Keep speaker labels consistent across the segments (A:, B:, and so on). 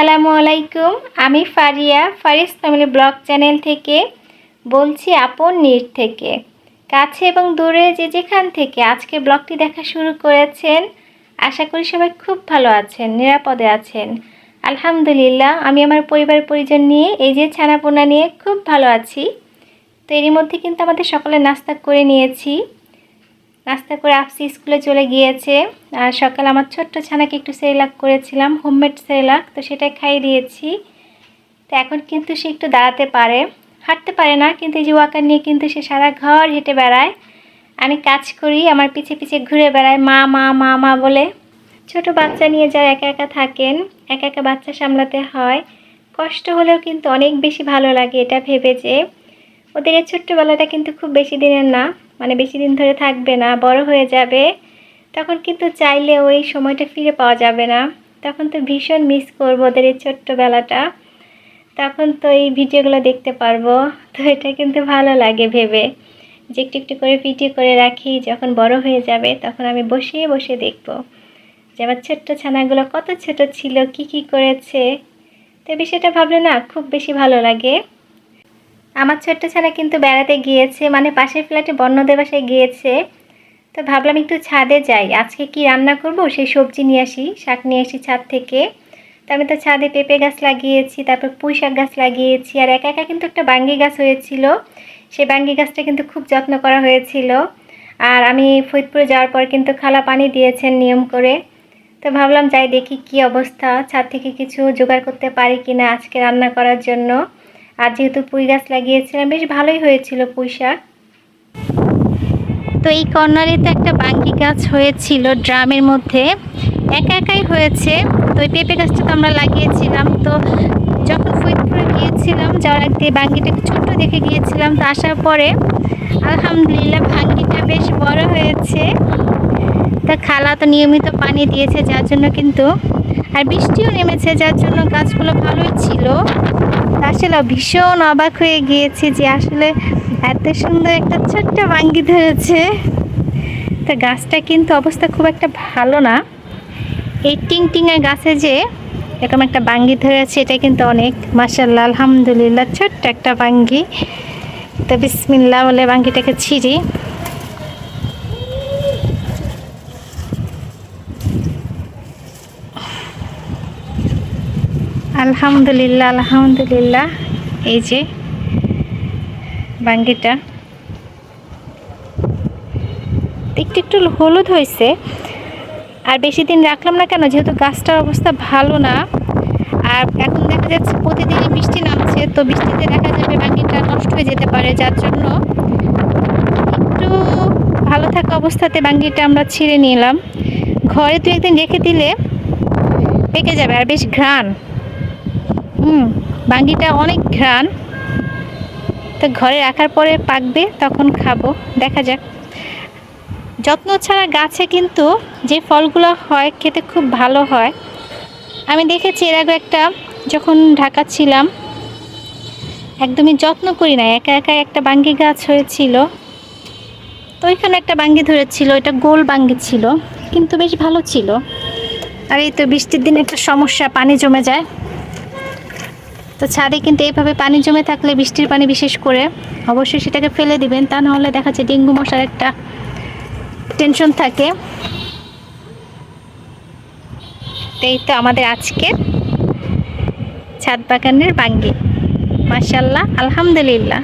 A: আসসালামু আলাইকুম। আমি Faria, Faris family blog channel থেকে বলছি আপন নির থেকে। কাছে এবং দূরে যে যেখান থেকে আজকে ব্লগটি দেখা শুরু করেছেন, আশা করি সবাই খুব ভালো আছেন, নিরাপদে আছেন। আলহামদুলিল্লাহ, আমি আমার পরিবার পরিজন নিয়ে, এই যে ছানাপোনা নিয়ে খুব ভালো আছি। তো এরই মধ্যে কিন্তু আমাদের সকালে নাস্তা করে নিয়েছি। নাস্তা করে আফসি স্কুলে চলে গিয়েছে। আর সকাল আমার ছোট্ট ছানাকে একটু সেরেলাক করেছিলাম হোমমেড সেরেলাক, তো সেটাই খাইয়ে দিয়েছি। তো এখন কিন্তু সে একটু দাঁড়াতে পারে। হাঁটতে পারে না, কিন্তু এই যে ওয়াকার নিয়ে কিন্তু সে সারা ঘর হেঁটে বেড়ায়। আমি কাজ করি, আমার পিছে পিছে ঘুরে বেড়ায়, মা মা মা মা বলে। ছোট বাচ্চা নিয়ে যারা একা একা থাকেন, একা একা বাচ্চা সামলাতে হয়, কষ্ট হলেও কিন্তু অনেক বেশি ভালো লাগে এটা ভেবে যে, ওদের এই ছোট্টবেলাটা কিন্তু খুব বেশি দিনের না। মানে বেশি দিন ধরে থাকবে না, বড় হয়ে যাবে, তখন কিন্তু চাইলে ওই সময়টা ফিরে পাওয়া যাবে না। তখন তো ভীষণ মিস করব ওদের এই ছোট্টবেলাটা। তখন তো এই ভিডিওগুলো দেখতে পারব। তো এটা কিন্তু ভালো লাগে ভেবে। যে একটু একটু করে ভিডিও করে রাখি, যখন বড় হয়ে যাবে তখন আমি বসে বসে দেখব। যে আমার ছোট্ট ছানাগুলো কত ছোট ছিল, কি কি করেছে। তো বিষয়টা ভাবলে না খুব বেশি ভালো লাগে। আমার ছোট্ট ছানা কিন্তু বেড়াতে গিয়েছে মানে পাশের ফ্ল্যাটে বন্যদের বাসায় গিয়েছে। তো ভাবলাম একটু ছাদে যাই। আজকে কি রান্না করব? সেই সবজি নিয়ে আসি, শাক নিয়ে আসি ছাদ থেকে। তো আমি তো ছাদে পেঁপে গাছ লাগিয়েছি, তারপর পুঁই শাক গাছ লাগিয়েছি, আর একা একা কিন্তু একটা বাঙ্গি গাছ হয়েছিল। সেই বাঙ্গি গাছটা কিন্তু খুব যত্ন করা হয়েছিল। আর আমি ফরিদপুরে যাওয়ার পর কিন্তু খালা পানি দিয়েছেন নিয়ম করে। তো ভাবলাম যাই দেখি কি অবস্থা, ছাদ থেকে কিছু জোগাড় করতে পারি কিনা আজকে রান্না করার জন্য। আর যেহেতু পুঁই গাছ লাগিয়েছিলাম, বেশ ভালোই হয়েছিল পুঁই শাক। তো এই কর্নারে তো একটা বাঙ্গি গাছ হয়েছিল ড্রামের মধ্যে। একা একাই হয়েছে। তো ওই পেঁপে গাছটা তো আমরা লাগিয়েছিলাম। তো যখন ফরিদপুরে গিয়েছিলাম, যাওয়ার আগে বাঙ্গিটাকে ছোট্ট দেখে গিয়েছিলাম, তো আসার পরে আলহামদুলিল্লাহ ভাঙ্গিটা বেশ বড় হয়েছে। তা খালা তো নিয়মিত পানি দিয়েছে, যার জন্য কিন্তু, আর বৃষ্টিও নেমেছে, যার জন্য গাছগুলো ভালোই ছিল। আসলে ভীষণ অবাক হয়ে গিয়েছি যে আসলে এত সুন্দর একটা ছোট্ট বাঙ্গি ধরেছে। তা গাছটা কিন্তু অবস্থা খুব একটা ভালো না। এই টিং টিঙের গাছে যে এরকম একটা বাঙ্গি ধরেছে, এটা কিন্তু অনেক মাসাল্লাহ আলহামদুলিল্লাহ, ছোট্ট একটা বাঙ্গি তো বিসমিল্লা বলে বাঙ্গিটাকে ছিঁড়ি। আলহামদুলিল্লাহ আলহামদুলিল্লাহ। এই যে বাঙ্গিটা। একটু একটু হলুদ হয়েছে। আর বেশি দিন রাখলাম না কেন? যেহেতু গাছটার অবস্থা ভালো না। আর এখন দেখা যাচ্ছে প্রতিদিনই বৃষ্টি নামছে, তো বৃষ্টিতে দেখা যাবে বাঙ্গিটা নষ্ট হয়ে যেতে পারে, যার জন্য একটু ভালো থাকা অবস্থাতে বাঙ্গিটা আমরা ছিঁড়ে নিলাম। ঘরে দু একদিন রেখে দিলে পেকে যাবে, আর বেশ ঘ্রাণ। হুম, বাঙ্গিটা অনেক ঘ্রাণ। তো ঘরে রাখার পরে পাকবে, তখন খাব, দেখা যাক। যত্ন ছাড়া গাছে কিন্তু যে ফলগুলো হয়, খেতে খুব ভালো হয়। আমি দেখেছি এর আগে একটা, যখন ঢাকা ছিলাম, একদমই যত্ন করি না একা একা একটা বাঙ্গি গাছ হয়েছিল। তো ওইখানে একটা বাঙ্গি ধরেছিল এটা গোল বাঙ্গি ছিল, কিন্তু বেশ ভালো ছিল। আর এই তো বৃষ্টির দিনে একটা সমস্যা, পানি জমে যায়। তো ছাদে কিন্তু এইভাবে পানি জমে থাকলে বৃষ্টির পানি বিশেষ করে অবশ্যই সেটাকে ফেলে দিবেন। তা নাহলে দেখা যাচ্ছে ডেঙ্গু মশার একটা টেনশন থাকে। এই তো আমাদের আজকে ছাদ বাগানের বাঙ্গি। মাসাল্লাহ আলহামদুলিল্লাহ।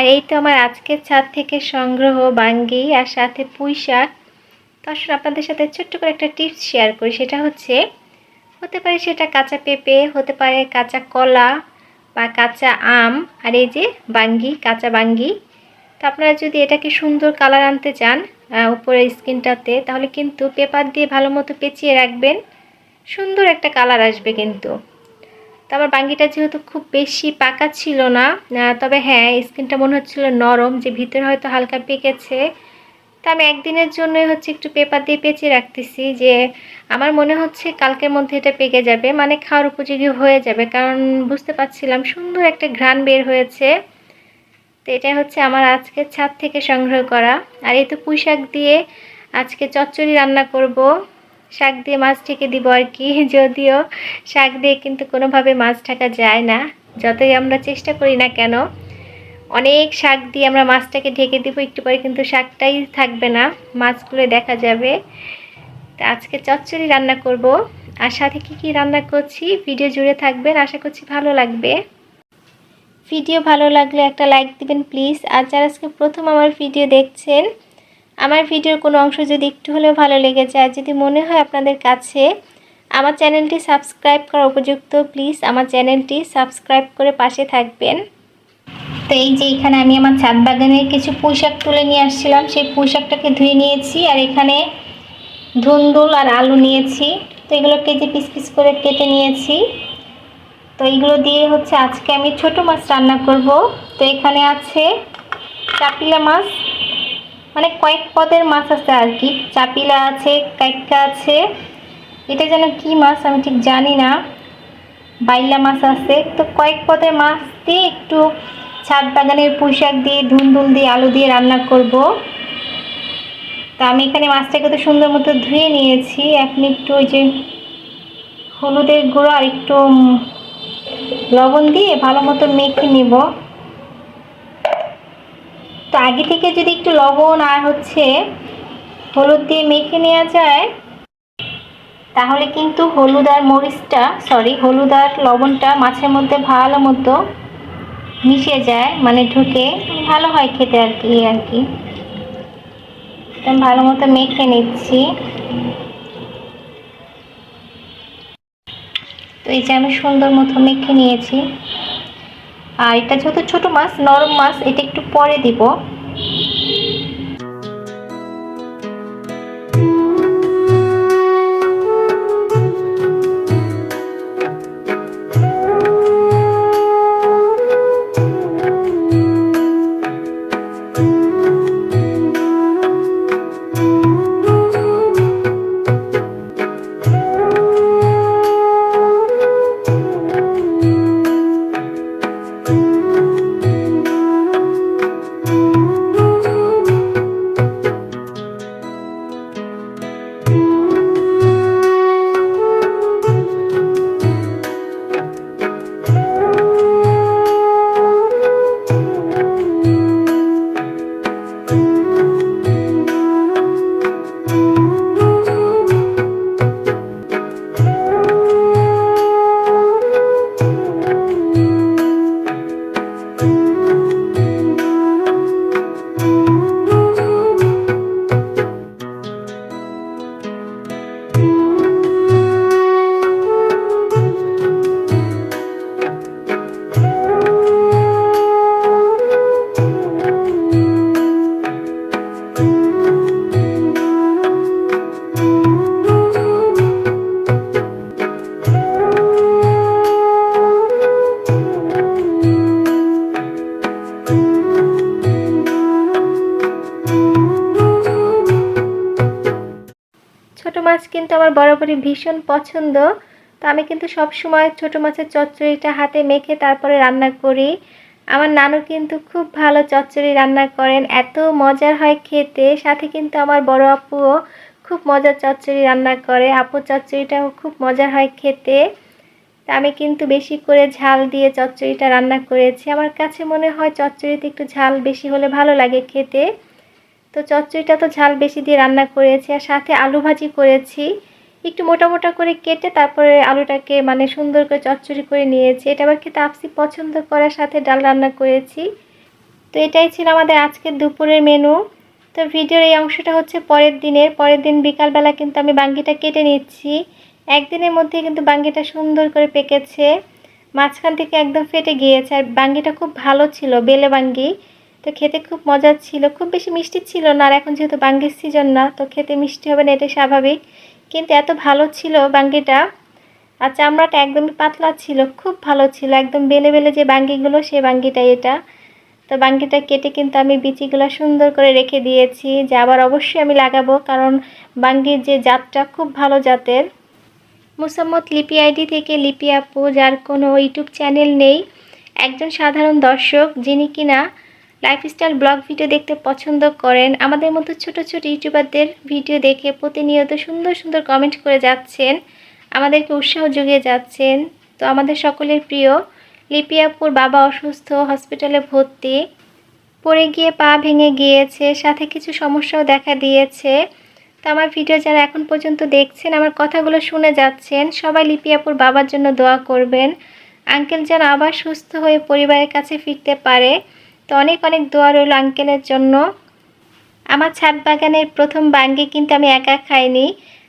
A: আর এই তো আমার আজকের ছাদ থেকে সংগ্রহ বাঙ্গি আর সাথে পুঁই শাক। তো আসলে আপনাদের সাথে ছোট্ট করে একটা টিপস শেয়ার করি। সেটা হচ্ছে, হতে পারে সেটা কাঁচা পেঁপে, হতে পারে কাঁচা কলা বা কাঁচা আম আর এই যে বাঙ্গি, কাঁচা বাঙ্গি। তো আপনারা যদি এটাকে সুন্দর কালার আনতে চান উপরের স্কিনটাতে, তাহলে কিন্তু পেপার দিয়ে ভালো মতো পেঁচিয়ে রাখবেন। সুন্দর একটা কালার আসবে কিন্তু। তো আমার বাঙ্গিটা যেহেতু খুব বেশি পাকা ছিল না তবে হ্যাঁ স্কিনটা মনে হচ্ছিল নরম, যে ভিতরে হয়তো হালকা পেকেছে। তো আমি একদিনের জন্যই হচ্ছে একটু পেপার দিয়ে পেঁচিয়ে রাখতেছি যে আমার মনে হচ্ছে কালকের মধ্যে এটা পেকে যাবে মানে খাওয়ার উপযোগী হয়ে যাবে, কারণ বুঝতে পারছিলাম সুন্দর একটা ঘ্রাণ বের হয়েছে। তো এটাই হচ্ছে আমার আজকে ছাদ থেকে সংগ্রহ করা। আর এই তো পুঁই শাক দিয়ে আজকে চচ্চড়ি রান্না করব। শাক দিয়ে মাছ ঢেকে দিব আর কি। যদিও শাক দিয়ে কিন্তু কোনোভাবে মাছ ঢাকা যায় না। যতই আমরা চেষ্টা করি না কেন, অনেক শাক দিয়ে আমরা মাছটাকে ঢেকে দিব, একটু পরে কিন্তু শাকটাই থাকবে না। মাছগুলো দেখা যাবে। তা আজকে চচ্চড়ি রান্না করব। আর সাথে কী কী রান্না করছি, ভিডিও জুড়ে থাকবেন, আশা করছি ভালো লাগবে। ভিডিও ভালো লাগলে একটা লাইক দিবেন, প্লিজ। আর যারা আজকে প্রথম আমার ভিডিও দেখছেন আমার ভিডিওর কোনো অংশ যদি একটু হলেও ভালো লেগে যায়, যদি মনে হয় আপনাদের কাছে আমার চ্যানেলটি সাবস্ক্রাইব করা উপযুক্ত, প্লিজ আমার চ্যানেলটি সাবস্ক্রাইব করে পাশে থাকবেন। তো এই যে এখানে আমি আমার ছাদ বাগানের কিছু পুঁইশাক তুলে নিয়ে আসছিলাম, সেই পোশাকটাকে ধুয়ে নিয়েছি আর এখানে ধুন্দুল আর আলু নিয়েছি। তো এগুলো কেজি পিস পিস করে কেটে নিয়েছি। তো এইগুলো দিয়ে হচ্ছে আজকে আমি ছোট মাছ রান্না করব। তো এখানে আছে চাপিলা মাছ মানে কয়েক পদের মাছ আছে আর কি। চাপিলা আছে কাইকা আছে। এটা যেন কি মাছ আমি ঠিক জানি না। বাইলা মাছ আছে। তো কয়েক পদের মাছ দিয়ে একটু ছাদ বাগানের পোশাক দিয়ে ধুন দিয়ে, আলু দিয়ে রান্না করব। তা আমি এখানে মাছটাকে তো সুন্দর মতো ধুয়ে নিয়েছি। এখন একটু ওই যে হলুদের গুঁড়ো আর একটু লবণ দিয়ে ভালো মতো মেখে নিব। তো আগে থেকে যদি একটু লবণ আর হচ্ছে হলুদ দিয়ে মেখে নেওয়া যায়, তাহলে কিন্তু হলুদ আর মরিচটা সরি হলুদ আর লবণটা মাছের মধ্যে ভালো মতো মিশে যায় মানে ঢুকে ভালো হয় খেতে আর কি আর কি। ভালো মতো মেখে নিচ্ছি। তো এই যে আমি সুন্দর মতো মেখে নিয়েছি। আর এটা যেহেতু ছোটো মাছ নরম মাছ এটা একটু পরে দিব। মাছ কিন্তু আমার বরাবরই ভীষণ পছন্দ। তো আমি কিন্তু সব সময় ছোটো মাছের চচ্চড়িটা হাতে মেখে তারপরে রান্না করি। আমার নানু কিন্তু খুব ভালো চচ্চড়ি রান্না করেন, এত মজার হয় খেতে। সাথে কিন্তু আমার বড় আপুও খুব মজার চচ্চড়ি রান্না করে। আপু চচ্চড়িটাও খুব মজার হয় খেতে। তা আমি কিন্তু বেশি করে ঝাল দিয়ে চচ্চড়িটা রান্না করেছি। আমার কাছে মনে হয় চচ্চড়িতে একটু ঝাল বেশি হলে ভালো লাগে খেতে। তো চচ্চড়িটা তো ঝাল বেশি দিয়ে রান্না করেছি আর সাথে আলু ভাজি করেছি। একটু মোটা মোটা করে কেটে তারপরে আলুটাকে মানে সুন্দর করে চচ্চড়ি করে নিয়েছি। এটা আবার খেতে আপসি পছন্দ করার সাথে ডাল রান্না করেছি। তো এটাই ছিল আমাদের আজকের দুপুরের মেনু তো ভিডিওর এই অংশটা হচ্ছে পরের দিনের। পরের দিন বিকালবেলা কিন্তু আমি বাঙ্গিটা কেটে নিচ্ছি। একদিনের মধ্যে কিন্তু বাঙ্গিটা সুন্দর করে পেকেছে। মাঝখান থেকে একদম ফেটে গিয়েছে। আর বাঙ্গিটা খুব ভালো ছিল, বেলে বাঙ্গি। তো খেতে খুব মজার ছিল, খুব বেশি মিষ্টি ছিল না। আর এখন যেহেতু বাঙ্গির সিজন না, তো খেতে মিষ্টি হবে না এটা স্বাভাবিক। কিন্তু এত ভালো ছিল বাঙ্গিটা। আর চামড়াটা একদমই পাতলা ছিল, খুব ভালো ছিল। একদম বেলে বেলে যে বাঙ্গিগুলো সেই বাঙ্গিটা এটা। তো বাঙ্গিটা কেটে কিন্তু আমি বিচিগুলো সুন্দর করে রেখে দিয়েছি, যে আবার অবশ্যই আমি লাগাবো, কারণ বাঙ্গির যে জাতটা খুব ভালো জাতের। মুসাম্মত লিপি আইডি থেকে লিপি আপু, যার কোনো ইউটিউব চ্যানেল নেই, একজন সাধারণ দর্শক, যিনি কিনা লাইফস্টাইল ব্লগ ভিডিও দেখতে পছন্দ করেন, আমাদের মতো ছোট ছোট ইউটিউবারদের ভিডিও দেখে প্রতিনিয়ত সুন্দর সুন্দর কমেন্ট করে যাচ্ছেন, আমাদেরকে উৎসাহ জুগিয়ে যাচ্ছেন। তো আমাদের সকলের প্রিয়, লিপিয়াপুর বাবা অসুস্থ হসপিটালে ভর্তি, পড়ে গিয়ে পা ভেঙে গিয়েছে, সাথে কিছু সমস্যাও দেখা দিয়েছে। তো আমার ভিডিও যারা এখন পর্যন্ত দেখছেন, আমার কথাগুলো শুনে যাচ্ছেন, সবাই লিপিয়াপুর বাবার জন্য দোয়া করবেন। আঙ্কেল যেন আবার সুস্থ হয়ে পরিবারের কাছে ফিরতে পারে। তো অনেক অনেক দোয়া রইল আঙ্কেলের জন্য। আমার ছাদ বাগানের প্রথম বাঙ্গি কিন্তু আমি একা খাইনি।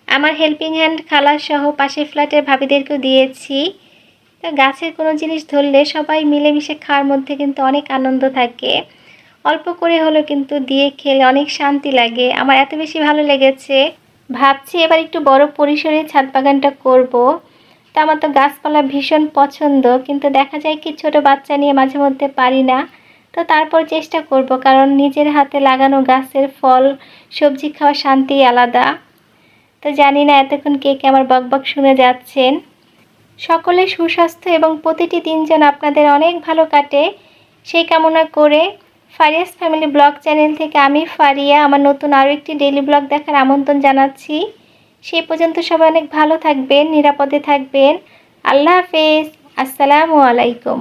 A: আমার হেল্পিং হ্যান্ড খালা সহ পাশের ফ্ল্যাটের ভাবিদেরকেও দিয়েছি। তো গাছের কোনো জিনিস ধরলে সবাই মিলেমিশে খাওয়ার মধ্যে কিন্তু অনেক আনন্দ থাকে। অল্প করে হলেও কিন্তু দিয়ে খেলে অনেক শান্তি লাগে। আমার এত বেশি ভালো লেগেছে। ভাবছি এবার একটু বড় পরিসরে ছাদ বাগানটা করব। তো আমার তো গাছপালা ভীষণ পছন্দ, কিন্তু দেখা যায় কি ছোট বাচ্চা নিয়ে মাঝে মধ্যে পারি না। তো তারপর চেষ্টা করব, কারণ নিজের হাতে লাগানো গাছের ফল, সবজি খাওয়া শান্তি আলাদা। তো জানি না এতক্ষণ কে কে আমার বকবক শুনে যাচ্ছেন। সকলে সুস্বাস্থ্য এবং প্রতিটি দিন যেন আপনাদের অনেক ভালো কাটে। সেই কামনা করে ফারিয়াস ফ্যামিলি ব্লগ চ্যানেল থেকে আমি, ফারিয়া, আমার নতুন আরও একটি ডেলি ব্লগ দেখার আমন্ত্রণ জানাচ্ছি। সেই পর্যন্ত সবাই অনেক ভালো থাকবেন, নিরাপদে থাকবেন। আল্লাহ হাফেজ, আসসালামু আলাইকুম।